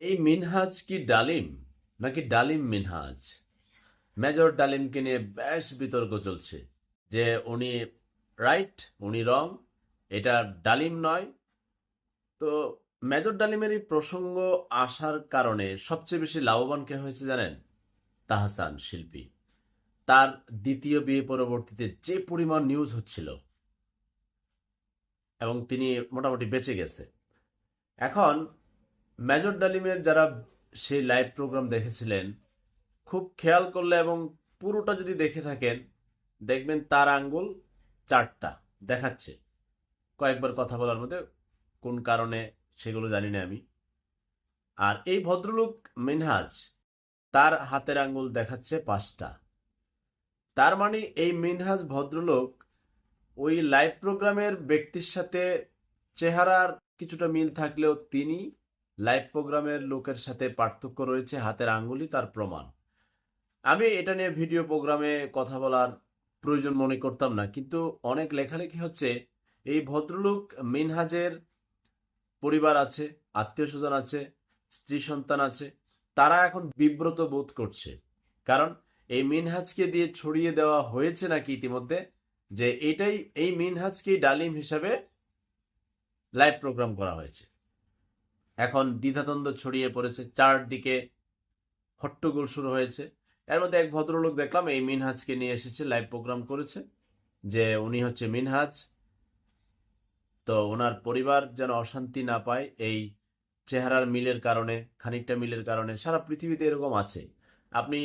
এই মিনহাজ কি ডালিম নাকি ডালিম মিনহাজ? মেজর ডালিমকে নিয়ে বেশ বিতর্ক চলছে যে উনি রাইট, উনি রং, এটা ডালিম নয়। তো মেজর ডালিমের এই প্রসঙ্গ আসার কারণে সবচেয়ে বেশি লাভবান কে হয়েছে জানেন? তাহসান শিল্পী। তার দ্বিতীয় বিয়ে পরবর্তীতে যে পরিমাণ নিউজ হচ্ছিল এবং তিনি মোটামুটি বেঁচে গেছে। এখন মেজর ডালিমের যারা সেই লাইভ প্রোগ্রাম দেখেছিলেন, খুব খেয়াল করলে এবং পুরোটা যদি দেখে থাকেন, দেখবেন তার আঙ্গুল চারটা দেখাচ্ছে। কয়েকবার কথা বলার মধ্যে কোন কারণে সেগুলো জানি না আমি। আর এই ভদ্রলোক মিনহাজ, তার হাতের আঙ্গুল দেখাচ্ছে পাঁচটা। তার মানে এই মিনহাজ ভদ্রলোক ওই লাইভ প্রোগ্রামের ব্যক্তির সাথে চেহারার কিছুটা মিল থাকলেও তিনি লাইভ প্রোগ্রামের লোকের সাথে পার্থক্য রয়েছে হাতের আঙ্গুলি, তার প্রমাণ। আমি এটা নিয়ে ভিডিও প্রোগ্রামে কথা বলার প্রয়োজন মনে করতাম না, কিন্তু অনেক লেখালেখি হচ্ছে, এই ভদ্রলোক মিনহাজের পরিবার আছে আত্মীয় স্বজন আছে স্ত্রী সন্তান আছে, তারা এখন বিব্রত বোধ করছে। কারণ এই মিনহাজকে দিয়ে ছড়িয়ে দেওয়া হয়েছে নাকি ইতিমধ্যে, যে এটাই, এই মিনহাজকেই ডালিম হিসাবে লাইভ প্রোগ্রাম করা হয়েছে। এখন দ্বিধাদ্বন্দ্ব ছড়িয়ে পড়েছে। চারদিকে হট্টগোল শুরু হয়েছে। এর মধ্যে এক ভদ্রলোক দেখলাম, এই মিনহাজকে নিয়ে এসেছে লাইভ প্রোগ্রাম করেছে, যে উনি হচ্ছে মিনহাজ। তো ওনার পরিবার যেন অশান্তি না পায়, এই চেহারার মিলের কারণে, খানিকটা মিলের কারণে, সারা পৃথিবীতে এরকম আছে। আপনি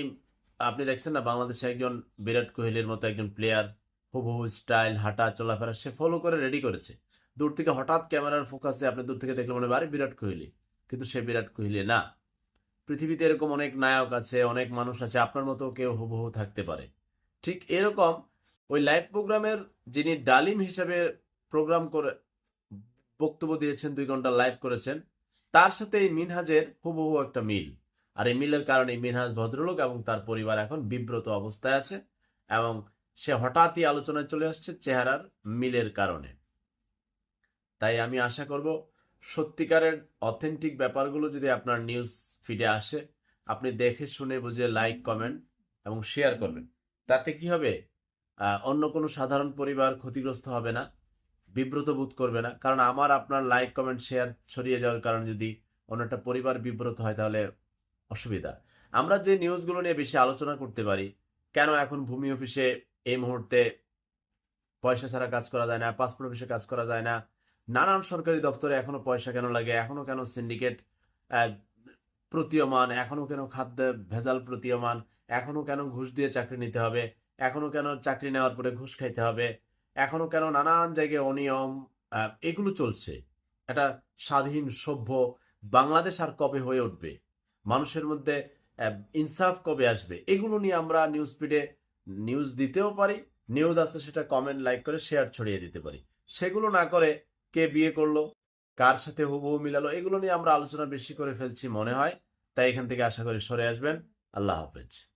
আপনি দেখছেন না, বাংলাদেশে একজন বিরাট কোহলির মতো একজন প্লেয়ার হুবহু স্টাইল হাঁটা, চলাফেরা, সে ফলো করে রেডি করেছে। দূর থেকে হঠাৎ ক্যামেরার ফোকাসে আপনি দূর থেকে দেখলে মনে হয় আরে, বিরাট কোহলি। কিন্তু সে বিরাট কোহলি না। পৃথিবীতে এরকম অনেক নায়ক আছে, অনেক মানুষ আছে, আপনার মতো কেউ হুবহু থাকতে পারে। ঠিক এরকম ওই লাইভ প্রোগ্রামের যিনি ডালিম হিসেবে প্রোগ্রাম করে, বক্তব্য দিয়েছেন, দুই ঘণ্টা লাইভ করেছেন, তার সাথে এই মিনহাজের হুবহু একটা মিল। আর এই মিলের কারণে মিনহাজ ভদ্রলোক এবং তার পরিবার এখন বিব্রত অবস্থায় আছে এবং সে হঠাৎই আলোচনায় চলে আসছে চেহারার মিলের কারণে। তাই আমি আশা করব সত্যিকারের অথেন্টিক ব্যাপারগুলো যদি আপনার নিউজ ফিডে আসে, আপনি দেখে শুনে বুঝে লাইক কমেন্ট এবং শেয়ার করবেন। তাতে কি হবে? অন্য কোনো সাধারণ পরিবার ক্ষতিগ্রস্ত হবে না, বিব্রত বোধ করবে না। কারণ আমার আপনার লাইক কমেন্ট শেয়ার ছড়িয়ে যাওয়ার কারণে যদি অন্য একটা পরিবার বিব্রত হয় তাহলে অসুবিধা। আমরা যে নিউজগুলো নিয়ে বেশি আলোচনা করতে পারি, কেন এখন ভূমি অফিসে এই মুহূর্তে পয়সা ছাড়া কাজ করা যায় না পাসপোর্ট অফিসে কাজ করা যায় না নানান সরকারি দপ্তরে এখনও পয়সা কেন লাগে? এখনও কেন সিন্ডিকেট প্রতীয়মান? এখনও কেন খাদ্য ভেজাল প্রতীয়মান? এখনও কেন ঘুষ দিয়ে চাকরি নিতে হবে? এখনও কেন চাকরি নেওয়ার পরে ঘুষ খাইতে হবে? এখনও কেন নানান জায়গায় অনিয়ম? এগুলো চলছে। একটা স্বাধীন, সভ্য। বাংলাদেশ আর কবে হয়ে উঠবে? মানুষের মধ্যে ইনসাফ কবে আসবে? এগুলো নিয়ে আমরা নিউজ ফিডে নিউজ দিতেও পারি। নিউজ আছে সেটা কমেন্ট লাইক করে শেয়ার ছড়িয়ে দিতে পারি। সেগুলো না করে কে বিয়ে করল, কার সাথে হুবহু মিলালো, এগুলো নিয়ে আমরা আলোচনা বেশি করে ফেলছি মনে হয়। তাই এখান থেকে আশা করি সরে আসবেন। আল্লাহ হাফেজ।